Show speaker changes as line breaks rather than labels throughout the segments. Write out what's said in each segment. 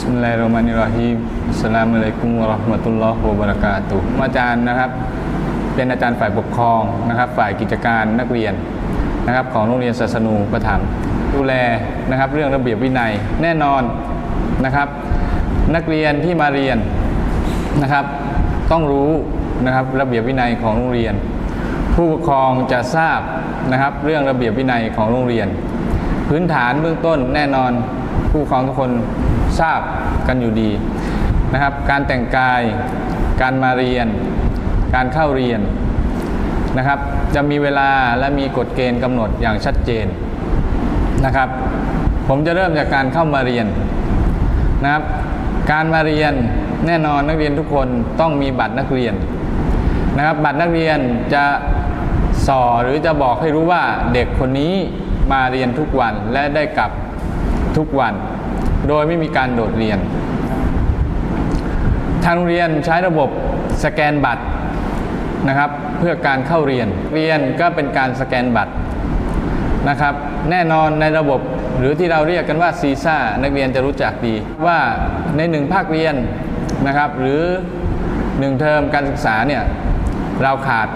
สมิลลาฮิรเราะห์มานิราฮีมอัสลามุอะลัยกุมวะเราะห์มะตุลลอฮ์วะบะเรากาตุอาจารย์นะครับ เป็นอาจารย์ฝ่ายปกครองนะครับ ฝ่ายกิจการนักเรียนนะครับ ของโรงเรียนศาสนูประถมดูแลนะครับ เรื่องระเบียบวินัยแน่นอนนะครับ นักเรียนที่มาเรียนนะครับ ต้องรู้นะครับระเบียบวินัยของโรงเรียน ผู้ปกครองจะทราบนะครับ เรื่องระเบียบวินัยของโรงเรียน พื้นฐานเบื้องต้นแน่นอนผู้ปกครองทุกคน ทราบกันอยู่ดีนะครับ การแต่งกาย การมาเรียน การเข้าเรียนนะครับ จะมีเวลาและมีกฎเกณฑ์กำหนดอย่างชัดเจนนะครับ ผมจะเริ่มจากการเข้ามาเรียนนะครับ การมาเรียนแน่นอนนักเรียนทุกคนต้องมีบัตรนักเรียนนะครับ บัตรนักเรียนจะสอหรือจะบอกให้รู้ว่าเด็กคนนี้มาเรียนทุกวันและได้กลับทุกวัน โดยไม่มีการโดดเรียน ทางโรงเรียนใช้ระบบสแกนบัตรนะครับเพื่อการเข้าเรียน เรียนก็เป็นการสแกนบัตรนะครับ แน่นอนในระบบหรือที่เราเรียกกันว่าซีซ่านักเรียนจะรู้จักดี ว่าในหนึ่งภาคเรียนนะครับหรือหนึ่งเทอมการศึกษาเนี่ยเราขาด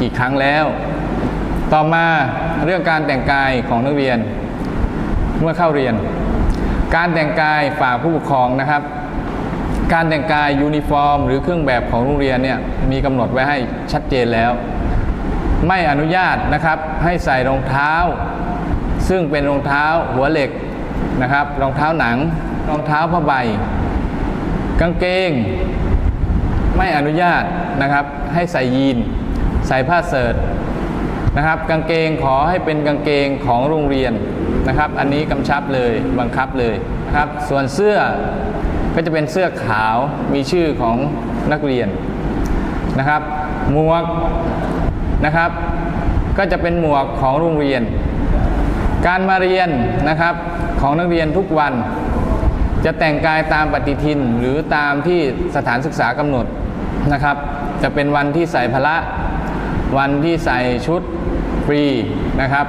กี่ครั้งแล้ว ต่อมาเรื่องการแต่งกายของนักเรียนเมื่อเข้าเรียน การแต่งกายฝากผู้ปกครองนะครับ การแต่งกายยูนิฟอร์ม หรือเครื่องแบบของโรงเรียนเนี่ยมีกำหนดไว้ให้ชัดเจนแล้ว ไม่อนุญาตนะครับให้ใส่รองเท้า ซึ่งเป็นรองเท้าหัวเหล็กนะครับรองเท้าหนังรองเท้าผ้าใบ กางเกง ไม่อนุญาตนะครับให้ใส่ยีน ใส่ผ้าเสิร์ต นะครับ กางเกงขอให้เป็นกางเกงของโรงเรียนนะครับ อันนี้กำชับเลยบังคับเลยนะครับ ส่วนเสื้อก็จะเป็นเสื้อขาวมีชื่อของนักเรียนนะครับ หมวกนะครับ ก็จะเป็นหมวกของโรงเรียน การมาเรียนนะครับของนักเรียนทุกวัน จะแต่งกายตามปฏิทินหรือตามที่สถานศึกษากำหนดนะครับ จะเป็นวันที่ใส่พละ วันที่ใส่ชุด ฟรีนะครับ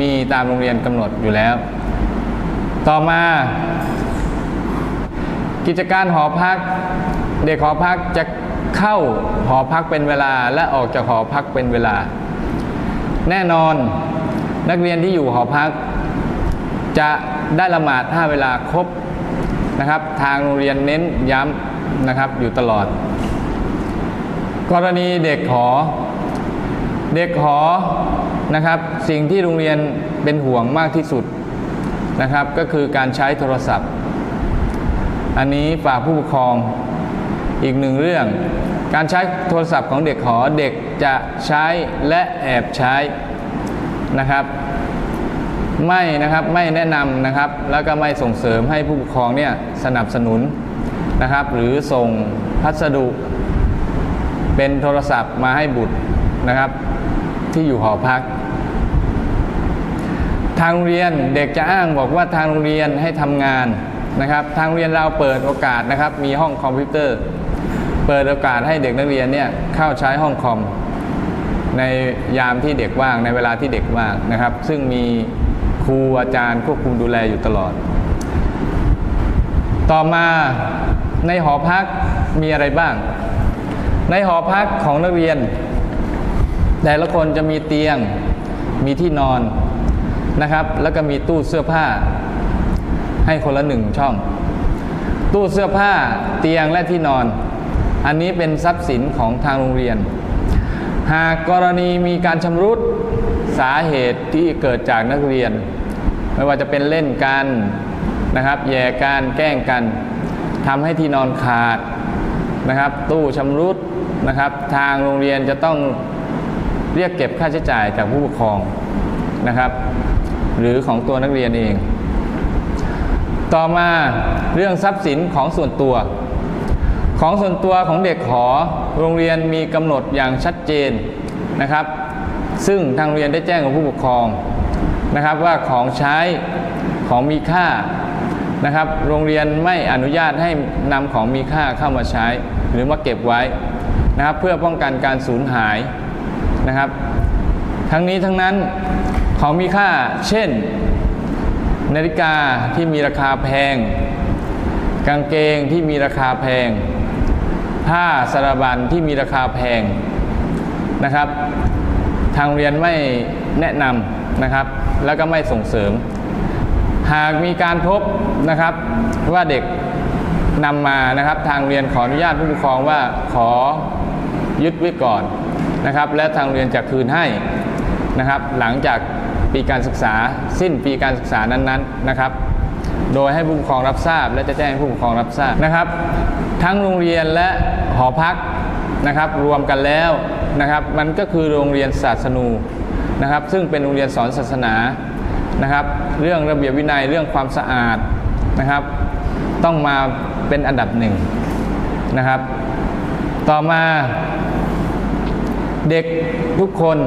มีตามโรงเรียนกำหนดอยู่แล้ว ต่อมา กิจการหอพัก เด็กหอพักจะเข้าหอพักเป็นเวลาและออกจากหอพักเป็นเวลา แน่นอนนักเรียนที่อยู่หอพัก จะได้ละหมาดห้าเวลาครบนะครับ ทางโรงเรียนเน้นย้ำนะครับอยู่ตลอด กรณีเด็กหอ เด็กหอนะครับ สิ่งที่โรงเรียนเป็นห่วงมากที่สุดนะครับ ก็คือการใช้โทรศัพท์ อันนี้ฝากผู้ปกครองอีกหนึ่งเรื่อง การใช้โทรศัพท์ของเด็กหอเด็กจะใช้และแอบใช้นะครับ ไม่นะครับไม่แนะนำนะครับ แล้วก็ไม่ส่งเสริมให้ผู้ปกครองเนี่ยสนับสนุนนะครับ หรือส่งพัสดุเป็นโทรศัพท์มาให้บุตรนะครับ ที่อยู่หอพัก ทางโรงเรียนเด็กจะอ้างบอกว่าทางโรงเรียนให้ทำงานนะครับ ทางโรงเรียนเราเปิดโอกาสนะครับ มีห้องคอมพิวเตอร์ เปิดโอกาสให้เด็กนักเรียนเนี่ยเข้าใช้ห้องคอม ในยามที่เด็กว่างในเวลาที่เด็กว่างนะครับ ซึ่งมีครูอาจารย์ควบคุมดูแลอยู่ตลอด ต่อมาในหอพักมีอะไรบ้าง ในหอพักของนักเรียน แต่ละคนจะมีเตียง มีที่นอนนะครับ แล้วก็มีตู้เสื้อผ้า ให้คนละหนึ่งช่อง ตู้เสื้อผ้าเตียงและที่นอน อันนี้เป็นทรัพย์สินของทางโรงเรียน หากกรณีมีการชำรุดสาเหตุที่เกิดจากนักเรียน ไม่ว่าจะเป็นเล่นกันนะครับ แย่การแกล้งกันทำให้ที่นอนขาดนะครับ ตู้ชำรุดนะครับ ทางโรงเรียนจะต้อง เรียกเก็บค่าใช้จ่ายจากผู้ปกครองนะครับ หรือของตัวนักเรียนเอง ต่อมาเรื่องทรัพย์สินของส่วนตัว ของส่วนตัวของเด็กหอโรงเรียนมีกำหนดอย่างชัดเจนนะครับ ซึ่งทางโรงเรียนได้แจ้งกับผู้ปกครองนะครับว่าของใช้ของมีค่านะครับ โรงเรียนไม่อนุญาตให้นำของมีค่าเข้ามาใช้ หรือมาเก็บไว้นะครับ เพื่อป้องกันการสูญหาย นะครับ ทั้งนี้ทั้งนั้นของมีค่าเช่น นาฬิกาที่มีราคาแพง กางเกงที่มีราคาแพง ผ้าสารบัญที่มีราคาแพงนะครับ ทางเรียนไม่แนะนำนะครับ แล้วก็ไม่ส่งเสริม หากมีการพบนะครับว่าเด็กนำมานะครับ ทางเรียนขออนุญาตผู้ปกครองว่าขอยึดไว้ก่อน นะครับ และทางโรงเรียนจะคืนให้นะครับ หลังจากปีการศึกษาสิ้นปีการศึกษานั้นๆนะครับ โดยให้ผู้ปกครองรับทราบ และจะแจ้งให้ผู้ปกครองรับทราบนะครับ ทั้งโรงเรียนและหอพักนะครับ รวมกันแล้วนะครับ มันก็คือโรงเรียนศาสนูนะครับ ซึ่งเป็นโรงเรียนสอนศาสนานะครับ เรื่องระเบียบวินัยเรื่องความสะอาดนะครับ ต้องมาเป็นอันดับหนึ่งนะครับ ต่อมา เด็กทุกคน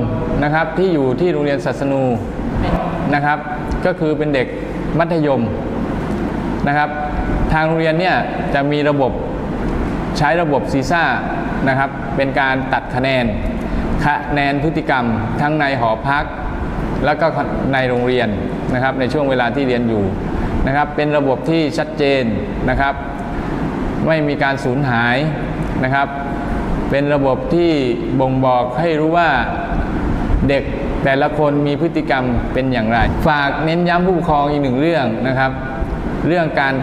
นะครับที่อยู่ที่โรงเรียนศาสนูนะครับ ก็คือเป็นเด็กมัธยมนะครับ ทางโรงเรียนเนี่ยจะมีระบบใช้ระบบซีซ่านะครับ เป็นการตัดคะแนนคะแนนพฤติกรรมทั้งในหอพัก แล้วก็ในโรงเรียนนะครับ ในช่วงเวลาที่เรียนอยู่นะครับ เป็นระบบที่ชัดเจนนะครับ ไม่มีการสูญหายนะครับ เป็นระบบที่บ่งบอกให้รู้ว่าเด็กแต่ละคนมีพฤติกรรมเป็นอย่างไร ฝากเน้นย้ำผู้ปกครองอีกหนึ่งเรื่องนะครับ เรื่องการ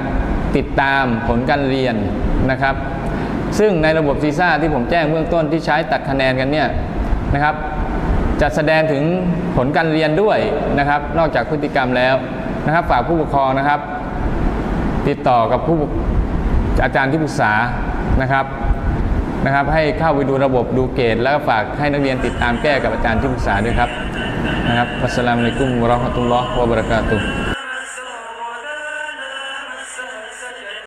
ติดตามผลการเรียนนะครับ ซึ่งในระบบซีซ่าที่ผมแจ้งเบื้องต้นที่ใช้ตัดคะแนนกันเนี่ยนะครับ จะแสดงถึงผลการเรียนด้วยนะครับ นอกจากพฤติกรรมแล้วนะครับ ฝากผู้ปกครองนะครับ ติดต่อกับผู้อาจารย์ที่ปรึกษานะครับ นะครับ ให้เข้าไปดูระบบดูเกรดแล้วก็ฝากให้นักเรียนติดตามแก้กับอาจารย์ที่ปรึกษาด้วยครับนะครับอัสสลามุอะลัยกุมวะเราะห์มะตุลลอฮ์วะบะเราะกาตุฮ์